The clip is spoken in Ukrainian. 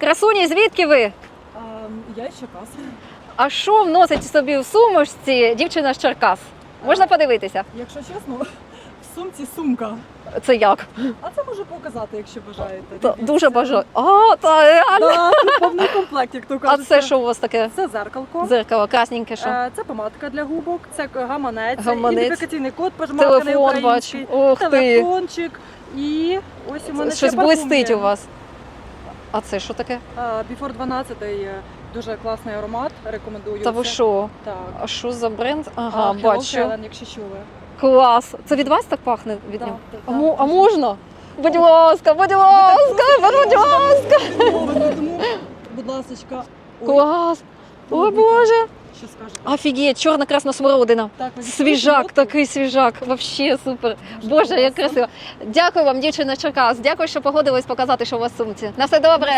Красуні, звідки ви? А, я з Черкас. А що вносить собі в сумочці дівчина з Черкас? Можна подивитися? Якщо чесно, в сумці сумка. Це як? А це можу показати, якщо бажаєте. Та, Дивіться. дуже бажаю. А, та реально. Да, повний комплект, як то А кажуть. це що у вас таке? Це зеркалко. Дзеркало, красненьке, що? Е, Це помадка для губок, це гаманець, Гаманець. ідентифікаційний код пожмаканий Телефон бач. український, Ух ти. телефончик і ось у мене Щось ще парфум блистить є. у вас. А це що таке? Біфор 12 е, дуже класний аромат, рекомендую. Та ви що? Так. А що за бренд? Ага, Hello бачу. Helen, якщо чули. Клас. Це від вас так пахне? Від да, нього? так, А, так. а можна? Будь ласка, будь ласка, будь ласка. Будь ласка. Клас. О Ой, Боже. Що скажете? Офігеть, чорна красна смородина. Так, ви Свіжак, такий свіжак. Вообще супер. Боже, як красиво. Дякую вам, дівчина Черкас. Дякую, що погодились показати, що у вас в сумці. На все добре.